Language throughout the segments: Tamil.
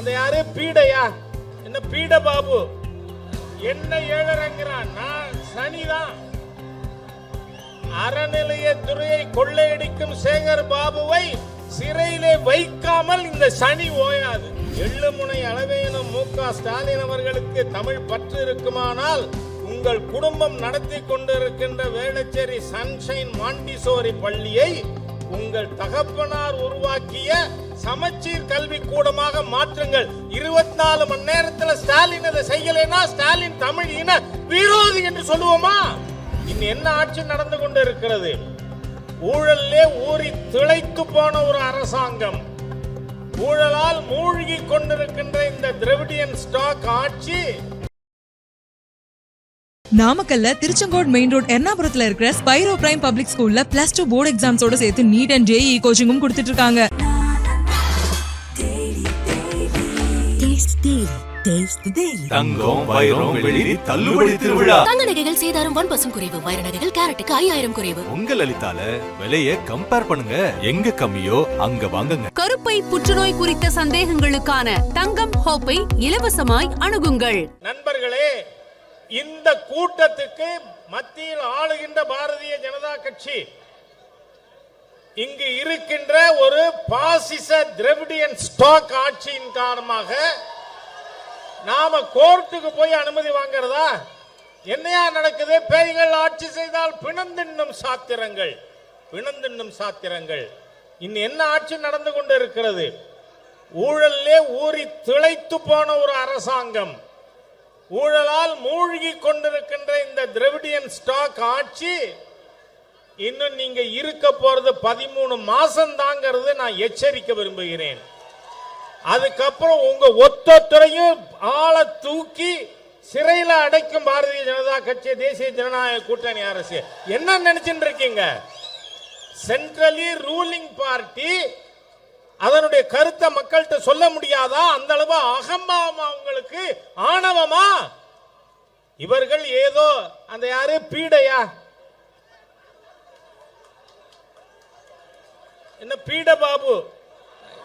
அந்த யாரு? பீடையா? என்ன பீட பாபு? என்ன ஏழறங்கிறான் நான் சனிதான். அறநிலையத்துறையை கொள்ளையடிக்கும் சேகர் பாபுவை சிறையிலே வைக்காமல் இந்த சனி ஓயாது. எள்ளுமுனை அளவேனும் மு க. ஸ்டாலின் அவர்களுக்கு தமிழ் பற்று இருக்குமானால் உங்கள் குடும்பம் நடத்தி கொண்டிருக்கின்ற வேளச்சேரி சன்ஷைன் மாண்டிசோரி பள்ளியை உங்கள் தகப்பனார் உருவாக்கிய சமச்சீர் கல்வி கூடமாக மாற்றுங்கள். இருபத்தி நாலு மணி நேரத்துல ஸ்டாலின் அதை செய்யலைன்னா ஸ்டாலின் தமிழ் இன விரோதி என்று சொல்லுவோமா? இனி என்ன ஆட்சி நடந்து கொண்டு இருக்கிறது ஊழல்லே ஊறி திளைத்து போன ஒரு அரசாங்கம். ஊழலால் மூழ்கி கொண்டிருக்கின்ற இந்த திரவிடியன் ஸ்டாக் ஆட்சி நாமக்கல்ல திருச்செங்கோடு மெயின் ரோட் எர்ணாபுரத்துல இருக்கிற ஸ்பைரோ பிரைம் பப்ளிக் ஸ்கூல்ல பிளஸ் டூ போர்டு எக்ஸாம்ஸோட சேர்த்து நீட் அண்ட் ஜேஇ கோச்சிங்கும் கொடுத்துட்டு இருக்காங்க. தங்கம் வைரம் தள்ளுபடி திருவிழா. தங்க நகைகள் சேதாரம் ஒன் பர்சன்ட் குறைவு வைர நகைகள் கேரட்டுக்கு ஐயாயிரம் குறைவு. உங்க லலிதால விலைய கம்பேர் பண்ணுங்க. எங்க கம்மியோ அங்க வாங்குங்க. கருப்பை புற்றுநோய் குறித்த சந்தேகங்களுக்கான தங்கம் ஹோப்பை இலவசமாய் அணுகுங்கள். நண்பர்களே இந்த கூட்டத்துக்கு மத்தியில் ஆளுகின்ற பாரதிய ஜனதா கட்சி இங்கு இருக்கின்ற ஒரு பாசிச திரவிடியன் ஸ்டாக் ஆட்சியின் காரணமாக நாம கோர்ட்டுக்கு போய் அனுமதி வாங்குறதா? என்னையா நடக்குது? பேய்கள் ஆட்சி செய்தால் பிணந்தின்னும் சாத்திரங்கள். பிணந்தின்னும் சாத்திரங்கள். இன்னும் என்ன ஆட்சி நடந்து கொண்டு இருக்கிறது ஊழல்லே ஊறி திளைத்து போன ஒரு அரசாங்கம். ஊழலால் மூழ்கி கொண்டிருக்கின்ற இந்த திரவிடியன் ஸ்டாக் ஆட்சி இன்னும் நீங்க இருக்க போறது பதிமூணு மாசம் தாங்கிறது நான் எச்சரிக்க விரும்புகிறேன். அதுக்கப்புறம் உங்க ஒத்தொத்தரையும் ஆளை தூக்கி சிறையில அடைக்கும் பாரதிய ஜனதா கட்சி தேசிய ஜனநாயக கூட்டணி அரசு. என்ன நினைச்சுட்டு இருக்கீங்க? சென்ட்ரலி ரூலிங் பார்ட்டி அதனுடைய கருத்தை மக்கள்கிட்ட சொல்ல முடியாதா? அந்த அளவு அகம்பாவமா உங்களுக்கு ஆணவமா? இவர்கள் ஏதோ அந்த யாரு? பீடையா? என்ன பீட பாபு?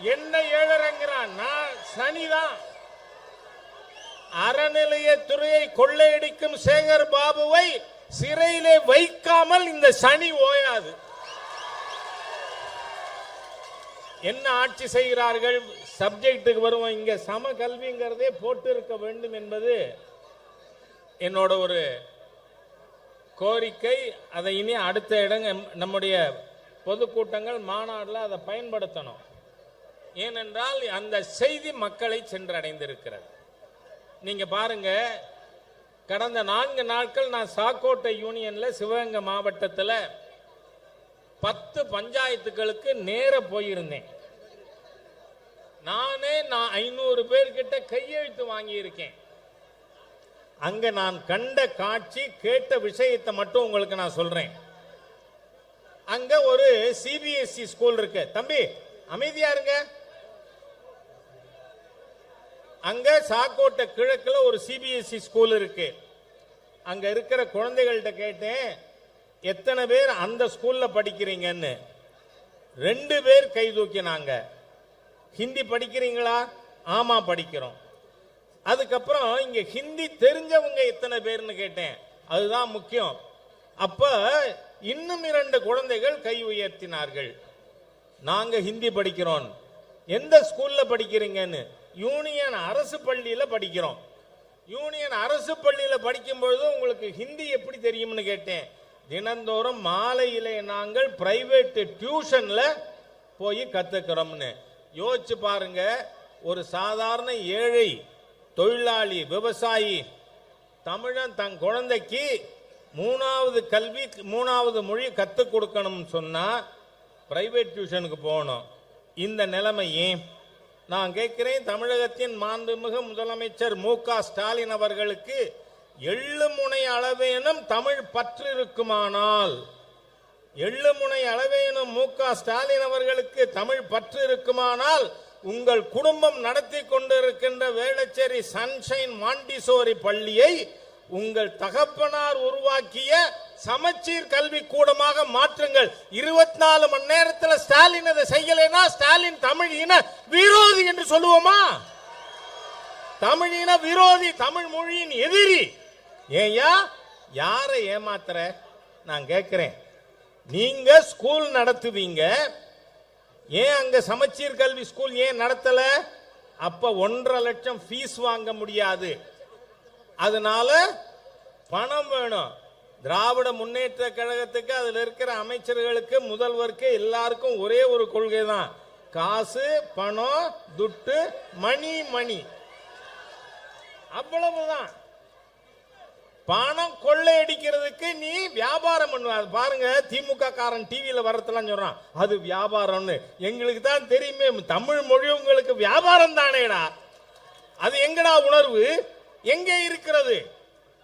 என்ன ஏழறங்கிறான்? நான் சனிதான். அறநிலையத்துறையை கொள்ளையடிக்கும் சேகர் பாபுவை சிறையிலே வைக்காமல் இந்த சனி ஓயாது. என்ன ஆட்சி செய்கிறார்கள்? சப்ஜெக்ட்டுக்கு வருவோம். இங்கே சம கல்விங்கிறதே போட்டு இருக்க வேண்டும் என்பது என்னோட ஒரு கோரிக்கை. அதை இனி அடுத்த இடங்க நம்முடைய பொதுக்கூட்டங்கள் மாநாட்டில் அதை பயன்படுத்தணும். ஏனென்றால் அந்த செய்தி மக்களை சென்றடைந்திருக்கிறது. நீங்கள் பாருங்க கடந்த நான்கு நாட்கள் நான் சாக்கோட்டை யூனியனில் சிவகங்கை மாவட்டத்தில் பத்து பஞ்சாயத்துகளுக்கு நேர போயிருந்தேன். நானே நான் ஐநூறு பேர்கிட்ட கையெழுத்து வாங்கியிருக்கேன். அங்க நான் கண்ட காட்சி கேட்ட விஷயத்தை மட்டும் உங்களுக்கு நான் சொல்றேன். அங்க ஒரு சிபிஎஸ்இ ஸ்கூல் இருக்கு. தம்பி அமைதியா இருங்க. அங்க சாக்கோட்டை கிழக்குல ஒரு சிபிஎஸ்இ ஸ்கூல் இருக்கு. அங்க இருக்கிற குழந்தைகள்கிட்ட கேட்டேன். எத்தனை பேர் அந்த ஸ்கூல்ல படிக்கிறீங்கன்னு ரெண்டு பேர் கை தூக்கினாங்க. ஹிந்தி படிக்கிறீங்களா? ஆமா படிக்கிறோம். அதுக்கப்புறம் இங்க ஹிந்தி தெரிஞ்சவங்க எத்தனை பேர்னு கேட்டேன். அதுதான் முக்கியம். அப்ப இன்னும் இரண்டு குழந்தைகள் கை உயர்த்தினார்கள். நாங்க ஹிந்தி படிக்கிறோம். எந்த ஸ்கூல்ல படிக்கிறீங்கன்னு? யூனியன் அரசு பள்ளியில படிக்கிறோம். யூனியன் அரசு பள்ளியில படிக்கும் பொழுது உங்களுக்கு ஹிந்தி எப்படி தெரியும்னு கேட்டேன். தினந்தோறும் மாலையிலே நாங்கள் பிரைவேட்டு டியூஷனில் போய் கற்றுக்கிறோம்னு யோசிச்சு பாருங்க ஒரு சாதாரண ஏழை தொழிலாளி விவசாயி தமிழன் தன் குழந்தைக்கு மூணாவது கல்வி மூணாவது மொழி கற்றுக் கொடுக்கணும்னு சொன்னால் பிரைவேட் டியூஷனுக்கு போகணும். இந்த நிலைமையே. நான் கேட்கிறேன் தமிழகத்தின் மாண்புமிகு முதலமைச்சர் மு க ஸ்டாலின் அவர்களுக்கு எள்ளுமுனை அளவேனும் தமிழ் பற்று இருக்குமானால் எள்ளுமுனை அளவேனும் மு க ஸ்டாலின் அவர்களுக்கு தமிழ் பற்று இருக்குமானால் உங்கள் குடும்பம் நடத்தி கொண்டிருக்கின்ற வேளச்சேரி சன்ஷைன் மாண்டிசோரி பள்ளியை உங்கள் தகப்பனார் உருவாக்கிய சமச்சீர் கல்வி கூடமாக மாற்றுங்கள். இருபத்தி நாலு மணி நேரத்தில் ஸ்டாலின் அதை செய்யலைன்னா ஸ்டாலின் தமிழ் இன விரோதி என்று சொல்லுவோமா? தமிழின விரோதி தமிழ் மொழியின் எதிரி ஏயா யாரை ஏமாத்துற? நான் கேட்குறேன் நீங்க ஸ்கூல் நடத்துவீங்க. ஏன் அங்க சமச்சீர் கல்வி ஸ்கூல் ஏன் நடத்தல? அப்ப ஒன்றரை லட்சம் ஃபீஸ் வாங்க முடியாது. அதனால பணம் வேணும். திராவிட முன்னேற்ற கழகத்துக்கு அதில் இருக்கிற அமைச்சர்களுக்கு முதல்வருக்கு எல்லாருக்கும் ஒரே ஒரு கொள்கை தான் காசு பணம் துட்டு மணி மணி. அவ்வளவுதான். பணம் கொள்ளையடிக்கிறதுக்கு நீ வியாபாரம் பண்ணுவாரு பாருங்க திமுக காரன் டிவியில் வரதெல்லாம் சொல்றான் அது வியாபாரம்னு. எங்களுக்கு தான் தெரியுமே தமிழ் மொழி உங்களுக்கு வியாபாரம் தானேடா. அது எங்கடா உணர்வு? எங்கே இருக்கிறது?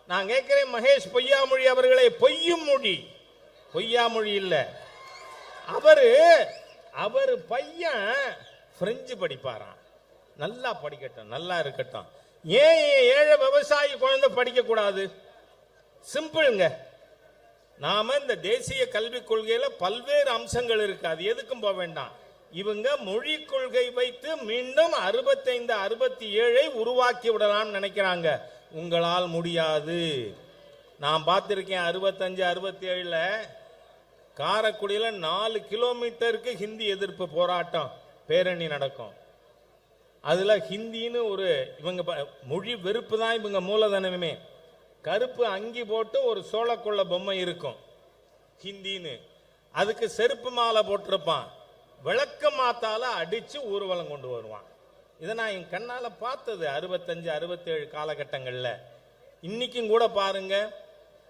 நான் கேட்கிறேன் மகேஷ் பொய்யாமொழி அவர்களே பொய்யும் மொழி. பொய்யாமொழி இல்லை. அவரு அவர் பையன் பிரெஞ்சு படிப்பாராம். நல்லா படிக்கட்டும் நல்லா இருக்கட்டும். ஏன் ஏழை விவசாயி குழந்தை படிக்க கூடாது சிம்பிள்ங்க. நாம இந்த தேசிய கல்விக் கொள்கையில பல்வேறு அம்சங்கள் இருக்கு. அது எதுக்கும் போக வேண்டாம். இவங்க மொழி கொள்கை வைத்து மீண்டும் அறுபத்தைந்து அறுபத்தி ஏழை உருவாக்கி விடலாம்னு நினைக்கிறாங்க. உங்களால் முடியாது. நான் பார்த்திருக்கேன் அறுபத்தஞ்சு அறுபத்தி ஏழுல காரைக்குடியில நாலு கிலோமீட்டருக்கு ஹிந்தி எதிர்ப்பு போராட்டம் பேரணி நடக்கும். அதில் ஹிந்தின்னு ஒரு இவங்க மொழி வெறுப்பு தான் இவங்க மூலதனமே. கருப்பு அங்கி போட்டு ஒரு சோளக்குள்ள பொம்மை இருக்கும். ஹிந்தின்னு. அதுக்கு செருப்பு மாலை போட்டிருப்பான். விளக்க மாத்தால அடிச்சு ஊர்வலம் கொண்டு வருவான். இதை நான் என் கண்ணால் பார்த்தது அறுபத்தஞ்சு அறுபத்தேழு காலகட்டங்களில். இன்னைக்கும் கூட பாருங்க.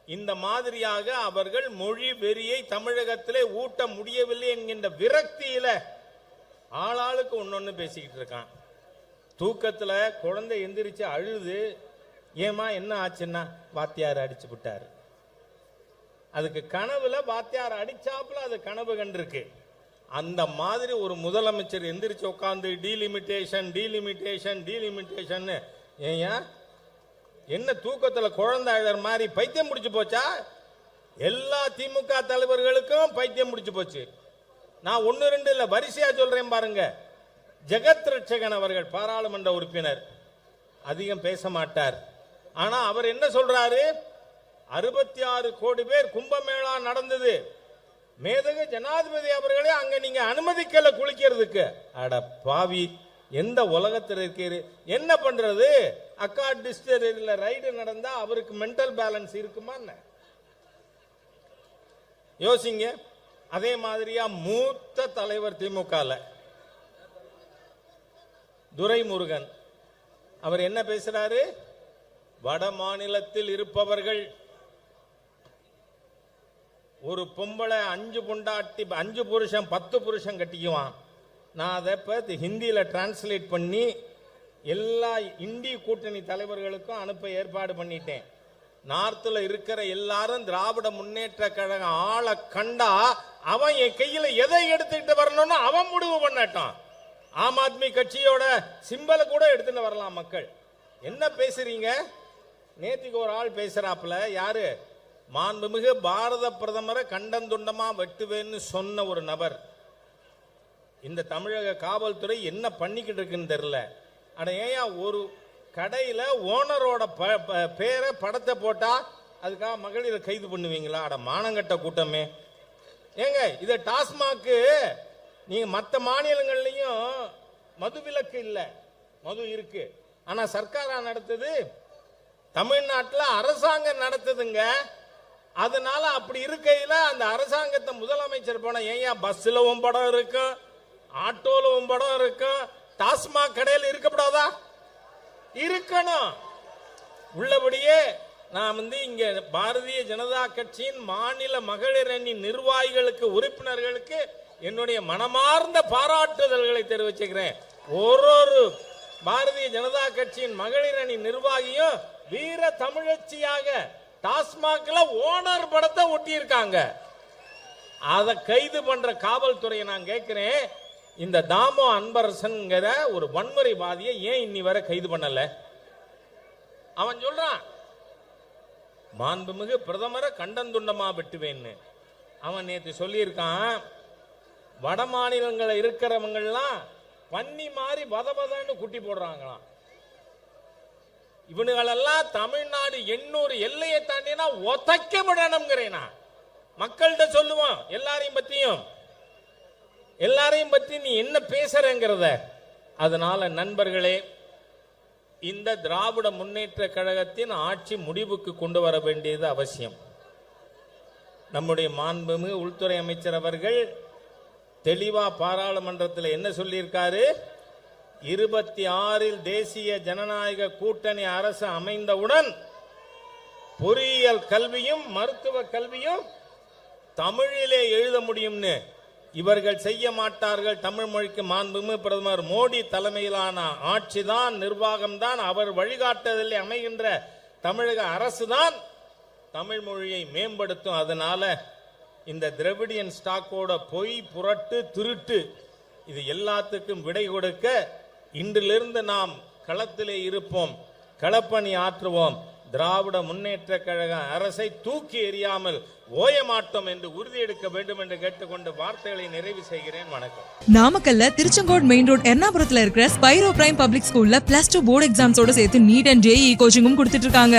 இந்த மாதிரியாக அவர்கள் மொழி வெறியை தமிழகத்திலே ஊட்ட முடியவில்லை என்கின்ற விரக்தியில ஆளாளுக்கு ஒன்னொன்னு பேசிக்கிட்டு இருக்கான். தூக்கத்துல குழந்தை எந்திரிச்சு அழுது ஏமா என்ன ஆச்சுன்னா வாத்தியார் அடிச்சு விட்டார் அதுக்கு கனவுல வாத்தியார் அடிச்சாப்புல அது கனவு கண்டிருக்கு. அந்த மாதிரி ஒரு முதலமைச்சர் எந்திரிச்சு உட்காந்து டீலிமிட்டேஷன் டீலிமிட்டேஷன் டீலிமிட்டேஷன் ஏயா என்ன தூக்கத்தில் குழந்தை மாதிரி பைத்தியம் முடிச்சு போச்சா? எல்லா திமுக தலைவர்களுக்கும் பைத்தியம் முடிச்சு போச்சு. நான் ஒன்று ரெண்டு இல்லை வரிசையா சொல்றேன் பாருங்க. ஜெகத் ரட்சகன் அவர்கள் பாராளுமன்ற உறுப்பினர். அதிகம் பேச மாட்டார். ஆனா அவர் என்ன சொல்றாரு? அறுபத்தி ஆறு கோடி பேர் கும்பமேளா நடந்தது. மேதகு ஜனாதிபதி அவர்களே அங்க நீங்க அனுமதிக்கல குளிக்கிறதுக்கு. அட பாவி எந்த உலகத்தில் இருக்கிறது என்ன பண்றது? அக்கா டிஸ்டரியில் ரைடு நடந்தா அவருக்கு மென்டல் பேலன்ஸ் இருக்குமா என்ன? யோசிங்க. அதே மாதிரியா மூத்த தலைவர் திமுகல. துரைமுருகன். அவர் என்ன பேசுறாரு? வட மாநிலத்தில் இருப்பவர்கள் ஒரு பொம்பளை அஞ்சு பொண்டாட்டி அஞ்சு புருஷன் பத்து புருஷன் கட்டிக்குவான். நான் அதை இப்போ ஹிந்தியில் டிரான்ஸ்லேட் பண்ணி எல்லா இந்தி கூட்டணி தலைவர்களுக்கும் அனுப்ப ஏற்பாடு பண்ணிட்டேன். நார்த்தில் இருக்கிற எல்லாரும் திராவிட முன்னேற்ற கழகம் ஆளை கண்டா அவன் என் கையில் எதை எடுத்துக்கிட்டு வரணும்னு அவன் முடிவு பண்ணட்டான் ஆம் ஆத்மி கட்சியோட சிம்பலை கூட எடுத்துட்டு வரலாம் மக்கள். என்ன பேசுறீங்க? நேற்றுக்கு ஒரு ஆள் பேசுகிறாப்புல யார்? மாண்புமிகு பாரத பிரதமரை கண்டந்துண்டமாக வெட்டுவேன்னு சொன்ன ஒரு நபர். இந்த தமிழக காவல்துறை என்ன பண்ணிக்கிட்டு இருக்குன்னு தெரில ஆனால் ஏன் ஒரு கடையில் ஓனரோட ப- ப- பேரை படத்தை போட்டால் அதுக்காக மகளிரை கைது பண்ணுவீங்களா? அட மானங்கட்ட கூட்டமே. ஏங்க இதை டாஸ்மாக்கு நீங்கள் மற்ற மாநிலங்கள்லையும் மது விலக்கு இல்லை. மது இருக்குது ஆனால் சர்க்காரா நடத்துது? தமிழ்நாட்டில் அரசாங்கம் நடத்துதுங்க. அதனால அப்படி இருக்கையில் அந்த அரசாங்கத்தை முதலமைச்சர் போன ஏன் பஸ்ஸில் உன் படம் இருக்கும் ஆட்டோவில் உன் படம் இருக்கும் டாஸ்மாக் கடையில் இருக்கப்படாதா இருக்கணும். உள்ளபடியே நான் வந்து இங்கே பாரதிய ஜனதா கட்சியின் மாநில மகளிர் அணி நிர்வாகிகளுக்கு உறுப்பினர்களுக்கு என்னுடைய மனமார்ந்த பாராட்டுதல்களை தெரிவிச்சுக்கிறேன். ஒரு ஒரு பாரதிய ஜனதா கட்சியின் மகளிர் அணி நிர்வாகியும் வீர தமிழச்சியாக டாஸ்மாக்ல ஓனர் படத்தை ஒட்டியிருக்காங்க. அதை கைது பண்ற காவல்துறையை நான் கேட்கிறேன். இந்த தாமோ அன்பரசன்ங்கிற ஒரு வன்முறைவாதியை ஏன் இன்னி வரை கைது பண்ணல? அவன் சொல்றான் மாண்புமிகு பிரதமரை கண்டந்துண்டமா வெட்டுவேன்னு. அவன் நேற்று சொல்லியிருக்கான் வட மாநிலங்களில் இருக்கிறவங்கெல்லாம் பன்னி மாதிரி வத வதன்னு குட்டி போடுறாங்களாம். இவனுங்களெல்லாம் தமிழ்நாடு எண்ணூறு எல்லையை தாண்டினா ஒதைக்க விடணுங்கிறேனா மக்கள்கிட்ட சொல்லுவான் எல்லாரையும் பத்தியும். எல்லாரையும் பத்தி நீ என்ன பேசுறங்கிறத. அதனால நண்பர்களே இந்த திராவிட முன்னேற்ற கழகத்தின் ஆட்சி முடிவுக்கு கொண்டு வர வேண்டியது அவசியம். நம்முடைய மாண்புமிகு உள்துறை அமைச்சர் அவர்கள் தெளிவா பாராளுமன்றத்தில் என்ன சொல்லியிருக்காரு? இருபத்தி ஆறில் தேசிய ஜனநாயக கூட்டணி அரசு அமைந்தவுடன் பொறியியல் கல்வியும் மருத்துவ கல்வியும் தமிழிலே எழுத முடியும்னு. இவர்கள் செய்ய மாட்டார்கள் தமிழ் மொழிக்கு மாண்புமே பிரதமர் மோடி தலைமையிலான ஆட்சிதான் நிர்வாகம்தான். அவர் வழிகாட்டுதலில் அமைகின்ற தமிழக அரசுதான் தமிழ் மொழியை மேம்படுத்தும். அதனால இந்த திரவிடியன் ஸ்டாக்கோட பொய் புரட்டு திருட்டு இது எல்லாத்துக்கும் விடை கொடுக்க இன்றிலிருந்து நாம் களத்திலே இருப்போம் களப்பணி ஆற்றுவோம். திராவிட முன்னேற்ற கழக அரசை தூக்கி எறியாமல் ஓய மாட்டோம் என்று உறுதியெடுக்க வேண்டும் என்று கேட்டுக்கொண்டு வார்த்தைகளை நிறைவு செய்கிறேன். வணக்கம். நாமக்கல்ல திருச்செங்கோடு மெயின் ரோட் எர்ணாபுரத்துல இருக்கிற ஸ்பைரோ பிரைம் பப்ளிக் ஸ்கூல்ல பிளஸ் டூ போர்டு எக்ஸாம்ஸோட சேர்த்து நீட் அண்ட் ஜேஇ கோச்சிங்கும் கொடுத்துட்டு இருக்காங்க.